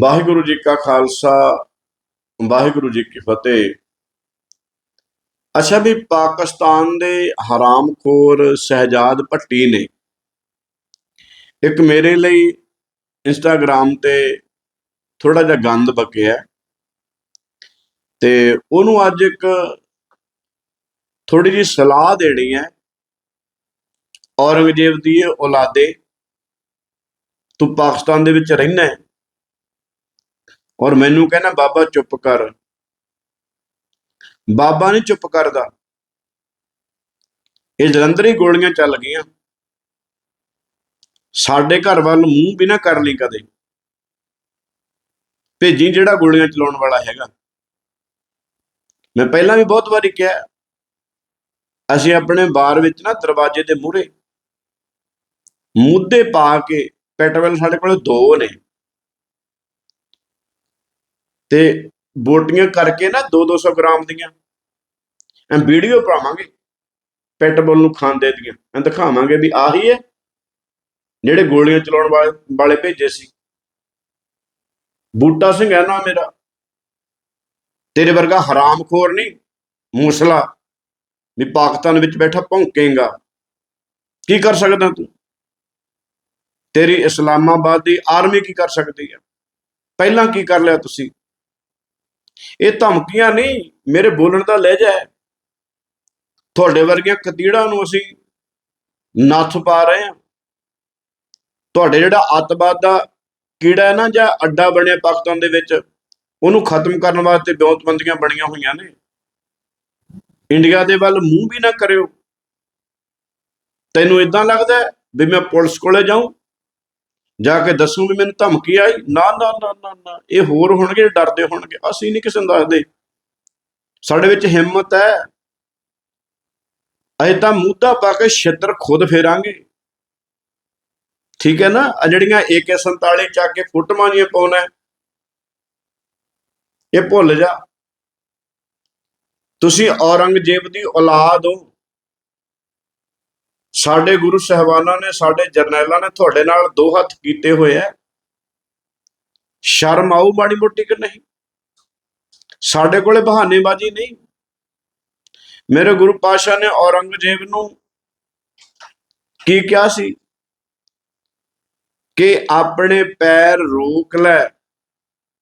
ਵਾਹਿਗੁਰੂ ਜੀ ਕਾ ਖਾਲਸਾ, ਵਾਹਿਗੁਰੂ ਜੀ ਕੀ ਫਤਿਹ। ਅੱਛਾ ਵੀ ਪਾਕਿਸਤਾਨ ਦੇ ਹਰਾਮਖੋਰ ਸ਼ਹਿਜਾਦ ਭੱਟੀ ਨੇ ਇੱਕ ਮੇਰੇ ਲਈ ਇੰਸਟਾਗ੍ਰam ਤੇ ਥੋੜਾ ਜਿਹਾ ਗੰਦ ਬਕਿਆ ਤੇ ਉਹਨੂੰ ਅੱਜ ਇੱਕ ਥੋੜੀ ਜੀ ਸਲਾਹ ਦੇਣੀ ਹੈ। ਔਰੰਗਜ਼ੇਬ ਦੀ ਔਲਾਦੇ, ਤੂੰ ਪਾਕਿਸਤਾਨ ਦੇ ਵਿੱਚ ਰਹਿਣਾ ਹੈ। ਔਰ ਮੈਨੂੰ ਕਹਿੰਦਾ, ਬਾਬਾ ਚੁੱਪ ਕਰ। ਬਾਬਾ ਨਹੀਂ ਚੁੱਪ ਕਰਦਾ। ਇਹ ਜਲੰਧਰੀ ਗੋਲੀਆਂ ਚੱਲ ਗਈਆਂ। ਸਾਡੇ ਘਰ ਵੱਲ ਮੂੰਹ ਵੀ ਨਾ ਕਰ ਲਈ ਕਦੇ। ਭੇਜੀ ਜਿਹੜਾ ਗੋਲੀਆਂ ਚਲਾਉਣ ਵਾਲਾ ਹੈਗਾ। ਮੈਂ ਪਹਿਲਾਂ ਵੀ ਬਹੁਤ ਵਾਰੀ ਕਿਹਾ, ਅਸੀਂ ਆਪਣੇ ਬਾਰ ਵਿੱਚ ਨਾ ਦਰਵਾਜ਼ੇ ਦੇ ਮੂਹਰੇ ਮੁੱਦੇ ਪਾ ਕੇ ਪੈਟਰੋਲ ਸਾਡੇ ਕੋਲ ਦੋ ਨੇ। ਤੇ ਬੋਟੀਆਂ ਕਰਕੇ ਨਾ 2-200 ਗ੍ਰਾਮ ਦੀਆਂ। ਐਂ ਵੀਡੀਓ ਪਾਵਾਂਗੇ ਪੈਟਬੋਲ ਨੂੰ ਖਾਂਦੇ ਦੀਆਂ। ਐਂ ਦਿਖਾਵਾਂਗੇ ਵੀ ਆਹੀ ਹੈ, ਜਿਹੜੇ ਗੋਲੀਆਂ ਚਲਾਉਣ ਵਾਲੇ ਵਾਲੇ ਭੇਜੇ ਸੀ। ਬੂਟਾ ਸਿੰਘ ਹੈ ਨਾ ਮੇਰਾ। ਤੇਰੇ ਵਰਗਾ ਹਰਾਮਖੋਰ ਨਹੀਂ, ਮੂਸਲਾ। ਵੀ ਪਾਕਿਸਤਾਨ ਵਿੱਚ ਬੈਠਾ ਭੌਂਕੇਗਾ। ਕੀ ਕਰ ਸਕਦਾ ਤੂੰ? ਤੇਰੀ ਇਸਲਾਮਾਬਾਦ ਦੀ ਆਰਮੀ ਕੀ ਕਰ ਸਕਦੀ ਹੈ? ਪਹਿਲਾਂ ਕੀ ਕਰ ਲਿਆ ਤੁਸੀਂ? ਇਹ ਧਮਕੀਆਂ ਨਹੀਂ, ਮੇਰੇ ਬੋਲਣ ਦਾ ਲਹਿਜਾ ਹੈ। ਤੁਹਾਡੇ ਵਰਗੀਆਂ ਕਤੀੜਾਂ ਨੂੰ ਅਸੀਂ ਨੱਥ ਪਾ ਰਹੇ ਹਾਂ। ਤੁਹਾਡੇ ਜਿਹੜਾ ਅੱਤਵਾਦ ਦਾ ਕੀੜਾ ਹੈ ਨਾ, ਜਾਂ ਅੱਡਾ ਬਣਿਆ ਪਾਕਿਸਤਾਨ ਦੇ ਵਿੱਚ, ਉਹਨੂੰ ਖਤਮ ਕਰਨ ਵਾਸਤੇ ਬਿਉਂਤਬੰਦੀਆਂ ਬਣੀਆਂ ਹੋਈਆਂ ਨੇ। ਇੰਡੀਆ ਦੇ ਵੱਲ ਮੂੰਹ ਵੀ ਨਾ ਕਰਿਓ। ਤੈਨੂੰ ਇਦਾਂ ਲੱਗਦਾ ਵੀ ਮੈਂ ਪੁਲਿਸ ਕੋਲੇ ਜਾਊਂ? ਜਾ ਕੇ ਦੱਸੂ ਵੀ ਮੈਨੂੰ ਧਮਕੀ ਆਈ। ਨਾ ਨਾ ਨਾ ਨਾ ਨਾ। ਇਹ ਹੋਰ ਹੋਣਗੇ ਡਰਦੇ ਹੋਣਗੇ। ਅਸੀਂ ਨਹੀਂ ਕਿਸੇ ਨੂੰ ਦੱਸਦੇ। ਸਾਡੇ ਵਿੱਚ ਹਿੰਮਤ ਹੈ। ਅਸੀਂ ਤਾਂ ਮੂਧਾ ਪਾ ਕੇ ਛਿੱਤਰ ਖੁਦ ਫੇਰਾਂਗੇ। ਠੀਕ ਹੈ ਨਾ? ਆ ਜਿਹੜੀਆਂ AK47 ਚੱਕ ਕੇ ਫੁੱਟਮਾਂ ਜੀਆਂ ਪਾਉਣਾ ਇਹ ਭੁੱਲ ਜਾ। ਤੁਸੀਂ ਔਰੰਗਜ਼ੇਬ ਦੀ ਔਲਾਦ ਹੋ। ਸਾਡੇ ਗੁਰੂ ਸਹਿਬਾਨਾਂ ਨੇ, ਸਾਡੇ ਜਰਨੈਲਾਂ ਨੇ ਤੁਹਾਡੇ ਨਾਲ ਦੋ ਹੱਥ ਕੀਤੇ ਹੋਏ ਐ ਸ਼ਰਮ ਆਊ ਮਾੜੀ ਮੋਟੀ ਕਿ ਨਹੀਂ? ਸਾਡੇ ਕੋਲੇ ਬਹਾਨੇਬਾਜ਼ੀ ਨਹੀਂ। ਮੇਰੇ ਗੁਰੂ ਪਾਸ਼ਾ ਨੇ ਔਰੰਗਜ਼ੇਬ ਨੂੰ ਕੀ ਕਿਹਾ ਸੀ? ਕਿ ਆਪਣੇ ਪੈਰ ਰੋਕ ਲੈ।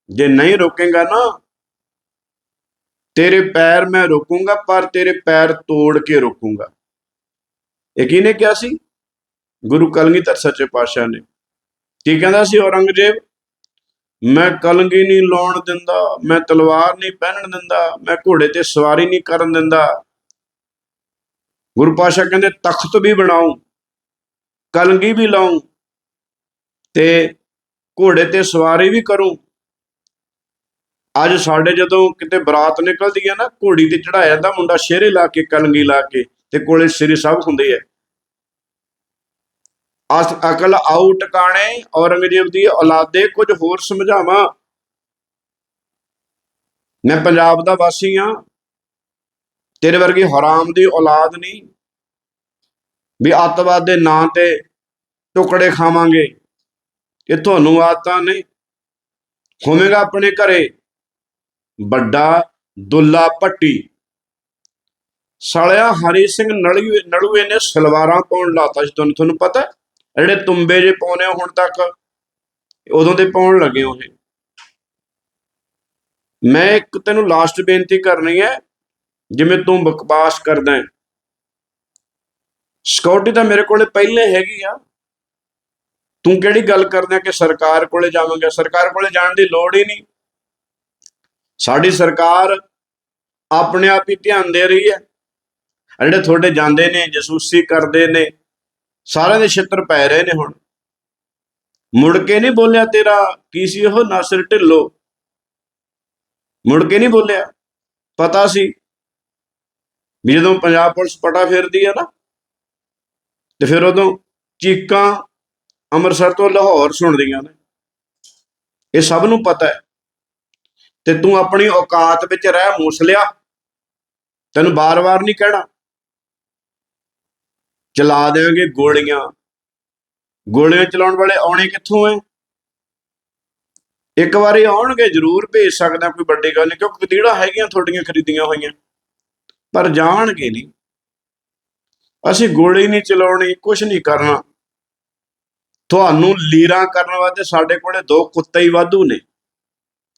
ਜੇ ਨਹੀਂ ਰੋਕੇਗਾ ਨਾ, ਤੇਰੇ ਪੈਰ ਮੈਂ ਰੋਕੂੰਗਾ, ਪਰ ਤੇਰੇ ਪੈਰ ਤੋੜ ਕੇ ਰੋਕੂੰਗਾ। ਇਹ ਕਿਹਨੇ ਕਿਹਾ ਸੀ? ਗੁਰੂ ਕਲਗੀਧਰ ਸੱਚੇ ਪਾਤਸ਼ਾਹ ਨੇ। ਕੀ ਕਹਿੰਦਾ ਸੀ ਔਰੰਗਜ਼ੇਬ? ਮੈਂ ਕਲੰਗੀ ਨਹੀਂ ਲਾਉਣ ਦਿੰਦਾ, ਮੈਂ ਤਲਵਾਰ ਨਹੀਂ ਪਹਿਨਣ ਦਿੰਦਾ, ਮੈਂ ਘੋੜੇ ਤੇ ਸਵਾਰੀ ਨਹੀਂ ਕਰਨ ਦਿੰਦਾ। ਗੁਰੂ ਪਾਤਸ਼ਾਹ ਕਹਿੰਦੇ, ਤਖਤ ਵੀ ਬਣਾਉ, ਕਲਗੀ ਵੀ ਲਾਉ ਤੇ ਘੋੜੇ ਤੇ ਸਵਾਰੀ ਵੀ ਕਰੂੰ। ਅੱਜ ਸਾਡੇ ਜਦੋਂ ਕਿਤੇ ਬਰਾਤ ਨਿਕਲਦੀ ਹੈ ਨਾ, ਘੋੜੀ ਤੇ ਚੜਾਇਆ ਜਾਂਦਾ ਮੁੰਡਾ, ਸ਼ੇਰੇ ਲਾ ਕੇ, ਕਲੰਗੀ ਲਾ ਕੇ ਤੇ ਕੋਲੇ ਸ੍ਰੀ ਸਾਹਿਬ ਹੁੰਦੇ ਐ ਅਸ ਅਕਲ ਆਊ ਟਿਕਾਣੇ ਔਰੰਗਜ਼ੇਬ ਦੀ ਔਲਾਦੇ ਕੁਝ ਹੋਰ ਸਮਝਾਵਾਂ। ਮੈਂ ਪੰਜਾਬ ਦਾ ਵਾਸੀ ਆ। ਤੇਰੇ ਵਰਗੀ ਹਰਾਮ ਦੀ ਔਲਾਦ ਨਹੀਂ। ਵੀ ਅੱਤਵਾਦ ਦੇ ਨਾਂ ਤੇ ਟੁਕੜੇ ਖਾਵਾਂਗੇ। ਇਹ ਤੁਹਾਨੂੰ ਆਦਤਾਂ ਨੇ। ਹੋਵੇਗਾ ਆਪਣੇ ਘਰੇ ਵੱਡਾ ਦੁੱਲਾ ਪੱਟੀ ਸਾਲਿਆ ਹਰੀ ਸਿੰਘ ਨਲੂਏ ਨਲੂਏ ਨੇ ਸਲਵਾਰਾਂ ਪਾਉਣ ਲਾਤਾ ਸੀ, ਤੁਹਾਨੂੰ ਤੁਹਾਨੂੰ ਪਤਾ ਜਿਹੜੇ ਤੁੰਬੇ ਜੇ ਪਾਉਨੇ ਆ ਹੁਣ ਤੱਕ, ਉਦੋਂ ਦੇ ਪਾਉਣ ਲੱਗੇ ਉਹ। ਮੈਂ ਇੱਕ ਤੈਨੂੰ ਲਾਸਟ ਬੇਨਤੀ ਕਰਨੀ ਹੈ, ਜਿਵੇਂ ਤੂੰ ਬਕਵਾਸ ਕਰਦਾ ਹੈ। ਸਿਕਿਉਰਿਟੀ ਤਾਂ ਮੇਰੇ ਕੋਲੇ ਪਹਿਲੇ ਹੈਗੀ ਆ। ਤੂੰ ਕਿਹੜੀ ਗੱਲ ਕਰਦਾ ਕਿ ਸਰਕਾਰ ਕੋਲੇ ਜਾਵਾਂਗੇ? ਸਰਕਾਰ ਕੋਲੇ ਜਾਣ ਦੀ ਲੋੜ ਹੀ ਨਹੀਂ। ਸਾਡੀ ਸਰਕਾਰ ਆਪਣੇ ਆਪ ਹੀ ਧਿਆਨ ਦੇ ਰਹੀ ਹੈ। ਆ ਜਿਹੜੇ ਤੁਹਾਡੇ ਜਾਂਦੇ ਨੇ, ਜਸੂਸੀ ਕਰਦੇ ਨੇ, ਸਾਰਿਆਂ ਦੇ ਛਿੱਤਰ ਪੈ ਰਹੇ ਨੇ ਹੁਣ। ਮੁੜ ਕੇ ਨਹੀਂ ਬੋਲਿਆ ਤੇਰਾ, ਕੀ ਸੀ ਉਹ? ਨਾਸਿਰ ਢਿੱਲੋ। ਮੁੜ ਕੇ ਨਹੀਂ ਬੋਲਿਆ। ਪਤਾ ਸੀ ਵੀ ਜਦੋਂ ਪੰਜਾਬ ਪੁਲਿਸ ਪਟਾ ਫੇਰਦੀ ਆ ਨਾ, ਤੇ ਫਿਰ ਉਦੋਂ ਚੀਕਾਂ ਅੰਮ੍ਰਿਤਸਰ ਤੋਂ ਲਾਹੌਰ ਸੁਣਦੀਆਂ ਨੇ। ਇਹ ਸਭ ਨੂੰ ਪਤਾ ਹੈ। ਤੇ ਤੂੰ ਆਪਣੀ ਔਕਾਤ ਵਿੱਚ ਰਹਿ ਮੂਸਲਿਆ ਤੈਨੂੰ ਬਾਰ-ਬਾਰ ਨਹੀਂ ਕਹਿਣਾ। ਚਲਾ ਦੇਵਾਂਗੇ ਗੋਲੀਆਂ। ਗੋਲੀਆਂ ਚਲਾਉਣ ਵਾਲੇ ਆਉਣੇ ਕਿੱਥੋਂ ਐ? ਇੱਕ ਵਾਰੀ ਆਉਣਗੇ, ਜ਼ਰੂਰ ਭੇਜ ਸਕਦਾ ਕੋਈ ਵੱਡੀ ਗੱਲ ਨਹੀਂ ਕਿਉਂਕਿ ਕਤੀੜਾ ਹੈਗੀਆਂ ਤੁਹਾਡੀਆਂ ਖਰੀਦੀਆਂ ਹੋਈਆਂ। ਪਰ ਜਾਣਗੇ ਨਹੀਂ ਅਸੀਂ ਗੋਲੀ ਨਹੀਂ ਚਲਾਉਣੀ ਕੁਝ ਨਹੀਂ ਕਰਨਾ। ਤੁਹਾਨੂੰ ਲੀਰਾਂ ਕਰਨ ਵਾਸਤੇ ਸਾਡੇ ਕੋਲੇ ਦੋ ਕੁੱਤੇ ਹੀ ਵਾਧੂ ਨੇ।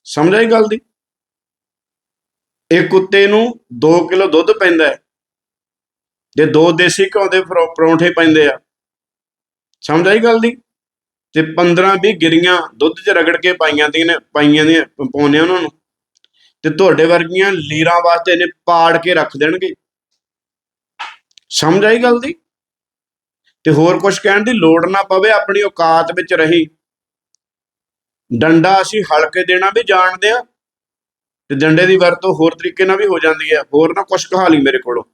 ਸਮਝ ਆਈ ਗੱਲ ਦੀ? ਇੱਕ ਕੁੱਤੇ ਨੂੰ 2 ਕਿਲੋ ਦੁੱਧ ਪੈਂਦਾ ਹੈ। ਜੇ ਦੋ ਦੇਸੀ ਘਿਓ ਦੇ ਪਰੌ- ਪਰੌਂਠੇ ਪੈਂਦੇ ਆ, ਸਮਝ ਆਈ ਗੱਲ ਦੀ? ਤੇ 15 20 ਗਿਰੀਆਂ ਦੁੱਧ 'ਚ ਰਗੜ ਕੇ ਪਾਈਆਂ ਦੀਆਂ ਨੇ, ਪਾਈਆਂ ਦੀਆਂ ਪਾਉਨੇ ਉਹਨਾਂ ਨੂੰ। ਤੇ ਤੁਹਾਡੇ ਵਰਗੀਆਂ ਲੀਰਾਂ ਵਾਸਤੇ ਨੇ ਪਾੜ ਕੇ ਰੱਖ ਦੇਣਗੇ। ਸਮਝ ਆਈ ਗੱਲ ਦੀ? ਤੇ ਹੋਰ ਕੁਝ ਕਹਿਣ ਦੀ ਲੋੜ ਨਾ ਪਵੇ, ਆਪਣੀ ਔਕਾਤ ਵਿੱਚ ਰਹੀ। ਡੰਡਾ ਅਸੀਂ ਹਲਕੇ ਦੇਣਾ ਵੀ ਜਾਣਦੇ ਆ, ਤੇ ਡੰਡੇ ਦੀ ਵਰਤੋਂ ਹੋਰ ਤਰੀਕੇ ਨਾਲ ਵੀ ਹੋ ਜਾਂਦੀ ਹੈ ਹੋਰ ਨਾ ਕੁਝ ਕਹਾ ਲਈ ਮੇਰੇ ਕੋਲੋਂ।